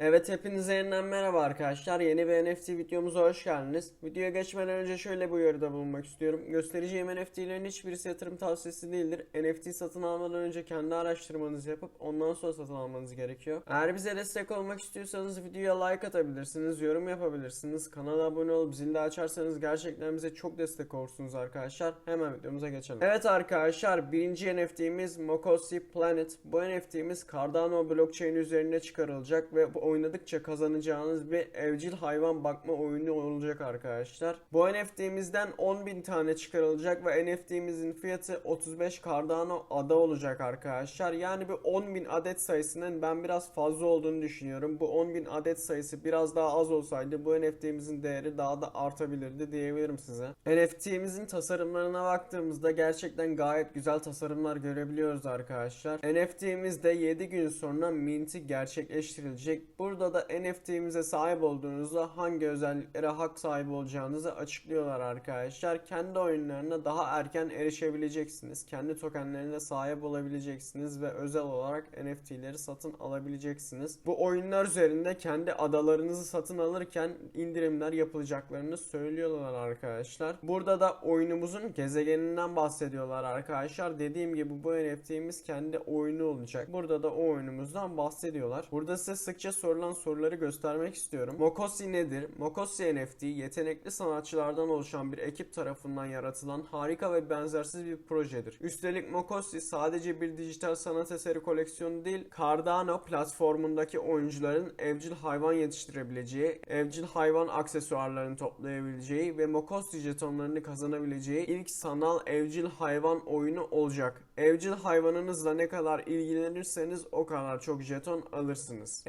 Evet hepinize yeniden merhaba arkadaşlar. Yeni bir NFT videomuza hoş geldiniz. Videoya geçmeden önce şöyle bir uyarıda bulunmak istiyorum. Göstereceğim NFT'lerin hiçbirisi yatırım tavsiyesi değildir. NFT satın almadan önce kendi araştırmanızı yapıp ondan sonra satın almanız gerekiyor. Eğer bize destek olmak istiyorsanız videoya like atabilirsiniz, yorum yapabilirsiniz. Kanala abone olup zili de açarsanız gerçekten bize çok destek olursunuz arkadaşlar. Hemen videomuza geçelim. Evet arkadaşlar birinci NFT'miz Mokosi Planet. Bu NFT'miz Cardano blockchain üzerine çıkarılacak ve bu oynadıkça kazanacağınız bir evcil hayvan bakma oyunu olacak arkadaşlar. Bu NFT'mizden 10.000 tane çıkarılacak ve NFT'mizin fiyatı 35 Cardano ada olacak arkadaşlar. Yani bu 10.000 adet sayısının ben biraz fazla olduğunu düşünüyorum. Bu 10.000 adet sayısı biraz daha az olsaydı bu NFT'mizin değeri daha da artabilirdi diyebilirim size. NFT'mizin tasarımlarına baktığımızda gerçekten gayet güzel tasarımlar görebiliyoruz arkadaşlar. NFT'mizde 7 gün sonra minti gerçekleştirilecek. Burada da NFT'mize sahip olduğunuzda hangi özelliklere hak sahibi olacağınızı açıklıyorlar arkadaşlar. Kendi oyunlarına daha erken erişebileceksiniz. Kendi tokenlerine sahip olabileceksiniz ve özel olarak NFT'leri satın alabileceksiniz. Bu oyunlar üzerinde kendi adalarınızı satın alırken indirimler yapılacaklarını söylüyorlar arkadaşlar. Burada da oyunumuzun gezegeninden bahsediyorlar arkadaşlar. Dediğim gibi bu NFT'miz kendi oyunu olacak. Burada da o oyunumuzdan bahsediyorlar. Burada size sıkça sorulan soruları göstermek istiyorum. Mokosi nedir? Mokosi NFT yetenekli sanatçılardan oluşan bir ekip tarafından yaratılan harika ve benzersiz bir projedir. Üstelik Mokosi sadece bir dijital sanat eseri koleksiyonu değil, Cardano platformundaki oyuncuların evcil hayvan yetiştirebileceği, evcil hayvan aksesuarlarını toplayabileceği ve Mokosi jetonlarını kazanabileceği ilk sanal evcil hayvan oyunu olacak. Evcil hayvanınızla ne kadar ilgilenirseniz o kadar çok jeton alırsınız.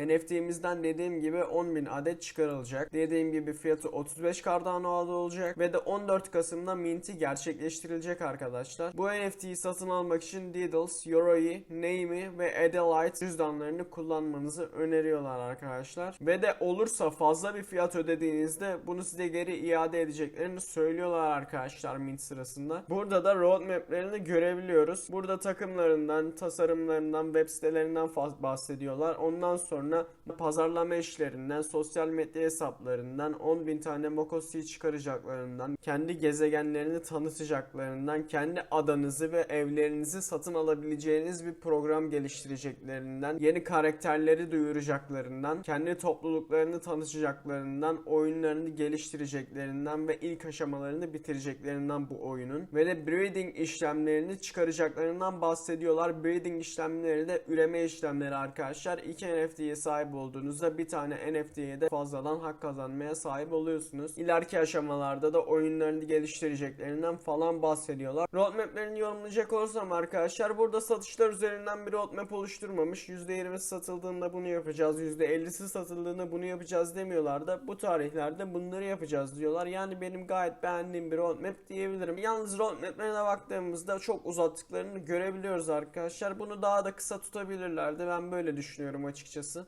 NFT'mizden dediğim gibi 10.000 adet çıkarılacak. Dediğim gibi fiyatı 35 Cardano olacak ve de 14 Kasım'da minti gerçekleştirilecek arkadaşlar. Bu NFT'yi satın almak için Diddles, Yoroi, Name'i ve Adelaide cüzdanlarını kullanmanızı öneriyorlar arkadaşlar. Ve de olursa fazla bir fiyat ödediğinizde bunu size geri iade edeceklerini söylüyorlar arkadaşlar mint sırasında. Burada da roadmap'lerini görebiliyoruz. Burada takımlarından, tasarımlarından, web sitelerinden bahsediyorlar. Ondan sonra pazarlama işlerinden, sosyal medya hesaplarından, 10.000 tane Mokosi çıkaracaklarından, kendi gezegenlerini tanıtacaklarından, kendi adanızı ve evlerinizi satın alabileceğiniz bir program geliştireceklerinden, yeni karakterleri duyuracaklarından, kendi topluluklarını tanıtacaklarından, oyunlarını geliştireceklerinden ve ilk aşamalarını bitireceklerinden bu oyunun ve de breeding işlemlerini çıkaracaklarından bahsediyorlar. Breeding işlemleri de üreme işlemleri arkadaşlar. İki NFT'ye sahip olduğunuzda bir tane NFT'ye de fazladan hak kazanmaya sahip oluyorsunuz. İleriki aşamalarda da oyunlarını geliştireceklerinden falan bahsediyorlar. Roadmap'lerini yorumlayacak olursam arkadaşlar burada satışlar üzerinden bir roadmap oluşturmamış. %20'si satıldığında bunu yapacağız. %50'si satıldığında bunu yapacağız demiyorlar da bu tarihlerde bunları yapacağız diyorlar. Yani benim gayet beğendiğim bir roadmap diyebilirim. Yalnız roadmap'lerine baktığımızda çok uzattıklarını görebiliyoruz arkadaşlar. Bunu daha da kısa tutabilirlerdi. Ben böyle düşünüyorum açıkçası.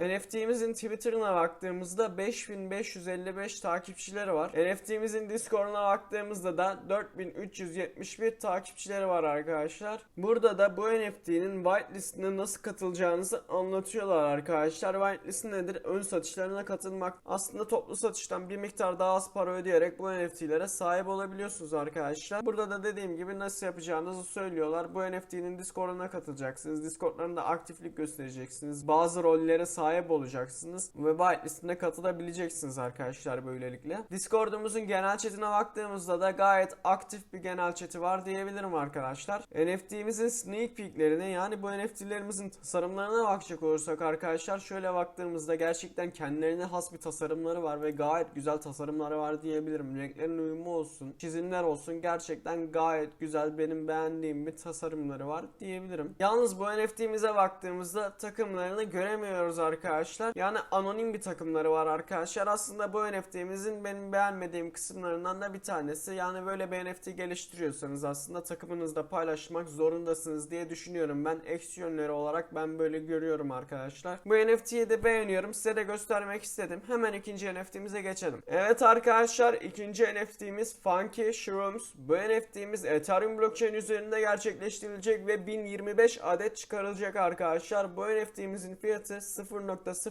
NFT'mizin Twitter'ına baktığımızda 5555 takipçileri var. NFT'mizin Discord'una baktığımızda da 4371 takipçileri var arkadaşlar. Burada da bu NFT'nin whitelist'ine nasıl katılacağınızı anlatıyorlar arkadaşlar. Whitelist nedir? Ön satışlarına katılmak. Aslında toplu satıştan bir miktar daha az para ödeyerek bu NFT'lere sahip olabiliyorsunuz arkadaşlar. Burada da dediğim gibi nasıl yapacağınızı söylüyorlar. Bu NFT'nin Discord'una katılacaksınız. Discord'larında aktiflik göstereceksiniz. Bazı rollere sahip olacaksınız ve whitelist'ine katılabileceksiniz arkadaşlar böylelikle. Discord'umuzun genel chatine baktığımızda da gayet aktif bir genel chat'i var diyebilirim arkadaşlar. NFT'mizin sneak peek'lerine yani bu NFT'lerimizin tasarımlarına bakacak olursak arkadaşlar şöyle baktığımızda gerçekten kendilerine has bir tasarımları var ve gayet güzel tasarımları var diyebilirim. Renklerin uyumu olsun, çizimler olsun gerçekten gayet güzel benim beğendiğim bir tasarımları var diyebilirim. Yalnız bu NFT'mize baktığımızda takımlarını göremiyoruz arkadaşlar. Yani anonim bir takımları var arkadaşlar. Aslında bu NFT'mizin benim beğenmediğim kısımlarından da bir tanesi. Yani böyle bir NFT geliştiriyorsanız aslında takımınızda paylaşmak zorundasınız diye düşünüyorum. Ben eksi yönleri olarak ben böyle görüyorum arkadaşlar. Bu NFT'yi de beğeniyorum. Size de göstermek istedim. Hemen ikinci NFT'mize geçelim. Evet arkadaşlar ikinci NFT'miz Funky Shrooms. Bu NFT'miz Ethereum blockchain üzerinde gerçekleştirilecek ve 1025 adet çıkarılacak arkadaşlar. Bu NFT'mizin fiyatı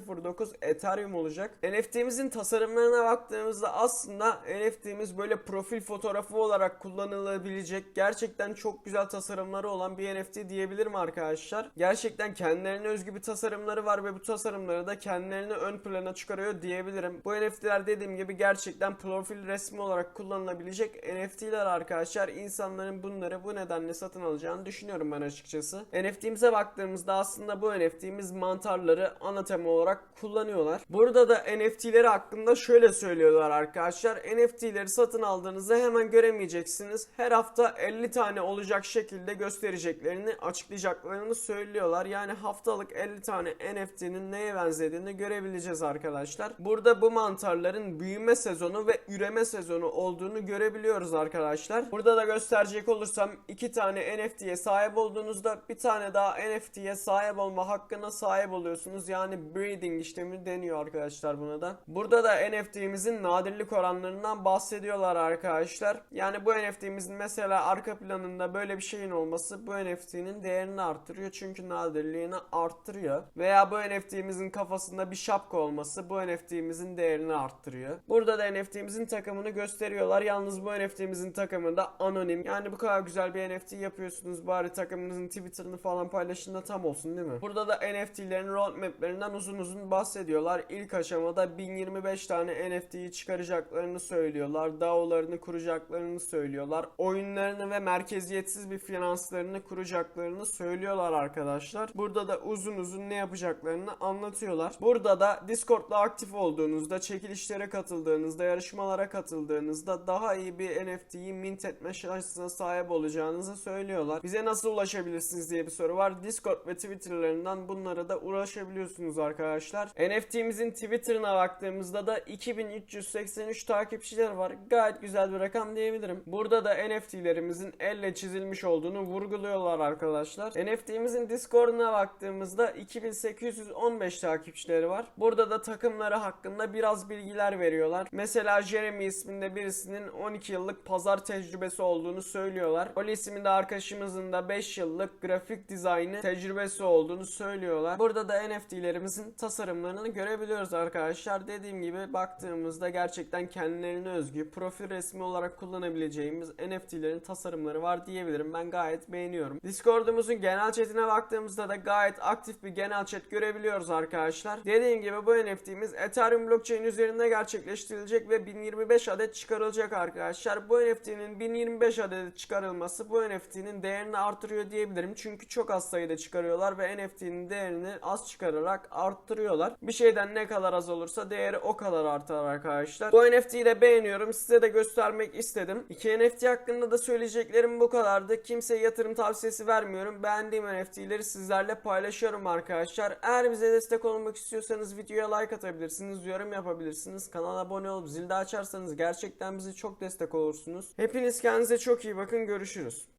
0.09 Ethereum olacak. NFT'mizin tasarımlarına baktığımızda aslında NFT'miz böyle profil fotoğrafı olarak kullanılabilecek gerçekten çok güzel tasarımları olan bir NFT diyebilirim arkadaşlar. Gerçekten kendilerine özgü bir tasarımları var ve bu tasarımları da kendilerini ön plana çıkarıyor diyebilirim. Bu NFT'ler dediğim gibi gerçekten profil resmi olarak kullanılabilecek NFT'ler arkadaşlar. İnsanların bunları bu nedenle satın alacağını düşünüyorum ben açıkçası. NFT'mize baktığımızda aslında bu NFT'miz mantarları ana tema olarak kullanıyorlar. Burada da NFT'leri hakkında şöyle söylüyorlar arkadaşlar. NFT'leri satın aldığınızda hemen göremeyeceksiniz. Her hafta 50 tane olacak şekilde göstereceklerini, açıklayacaklarını söylüyorlar. Yani haftalık 50 tane NFT'nin neye benzediğini görebileceğiz arkadaşlar. Burada bu mantarların büyüme sezonu ve üreme sezonu olduğunu görebiliyoruz arkadaşlar. Burada da gösterecek olursam iki tane NFT'ye sahip olduğunuzda bir tane daha NFT'ye sahip olma hakkına sahip oluyorsunuz. Yani breeding işlemi deniyor arkadaşlar buna da. Burada da NFT'mizin nadirlik oranlarından bahsediyorlar arkadaşlar. Yani bu NFT'mizin mesela arka planında böyle bir şeyin olması bu NFT'nin değerini arttırıyor. Çünkü nadirliğini arttırıyor. Veya bu NFT'mizin kafasında bir şapka olması bu NFT'mizin değerini arttırıyor. Burada da NFT'mizin takımını gösteriyorlar. Yalnız bu NFT'mizin takımı da anonim. Yani bu kadar güzel bir NFT yapıyorsunuz. Bari takımınızın Twitter'ını falan paylaşın da tam olsun değil mi? Burada da NFT'lerin roadmap'lerinden uzun uzun bahsediyorlar. İlk aşamada 1025 tane NFT'yi çıkaracaklarını söylüyorlar. DAO'larını kuracaklarını söylüyorlar. Oyunlarını ve merkeziyetsiz bir finanslarını kuracaklarını söylüyorlar arkadaşlar. Burada da uzun uzun ne yapacaklarını anlatıyorlar. Burada da Discord'da aktif olduğunuzda, çekilişlere katıldığınızda, yarışmalara katıldığınızda daha iyi bir NFT'yi mint etme şansına sahip olacağınızı söylüyorlar. Bize nasıl ulaşabilirsiniz diye bir soru var. Discord ve Twitter'larından bunlara da ulaşabiliyorsunuz arkadaşlar. NFT'mizin Twitter'ına baktığımızda da 2383 takipçiler var. Gayet güzel bir rakam diyebilirim. Burada da NFT'lerimizin elle çizilmiş olduğunu vurguluyorlar arkadaşlar. NFT'mizin Discord'una baktığımızda 2815 takipçileri var. Burada da takımları hakkında biraz bilgiler veriyorlar. Mesela Jeremy isminde birisinin 12 yıllık pazar tecrübesi olduğunu söylüyorlar. Oli isminde arkadaşımızın da 5 yıllık grafik dizaynı tecrübesi olduğunu söylüyorlar. Burada da NFT'lerimizin tasarımlarını görebiliyoruz arkadaşlar. Dediğim gibi baktığımızda gerçekten kendilerine özgü profil resmi olarak kullanabileceğimiz NFT'lerin tasarımları var diyebilirim. Ben gayet beğeniyorum. Discord'umuzun genel chatine baktığımızda da gayet aktif bir genel chat görebiliyoruz arkadaşlar. Dediğim gibi bu NFT'miz Ethereum blockchain üzerinde gerçekleştirilecek ve 1025 adet çıkarılacak arkadaşlar. Bu NFT'nin 1025 adet çıkarılması bu NFT'nin değerini artırıyor diyebilirim. Çünkü çok az sayıda çıkarıyorlar ve NFT'nin değerini az çıkararak arttırıyorlar. Bir şeyden ne kadar az olursa değeri o kadar artar arkadaşlar. Bu NFT'yi de beğeniyorum. Size de göstermek istedim. İki NFT hakkında da söyleyeceklerim bu kadardı. Kimseye yatırım tavsiyesi vermiyorum. Beğendiğim NFT'leri sizlerle paylaşıyorum arkadaşlar. Eğer bize destek olmak istiyorsanız videoya like atabilirsiniz, yorum yapabilirsiniz. Kanala abone olup zilde açarsanız gerçekten bizi çok destek olursunuz. Hepiniz kendinize çok iyi bakın. Görüşürüz.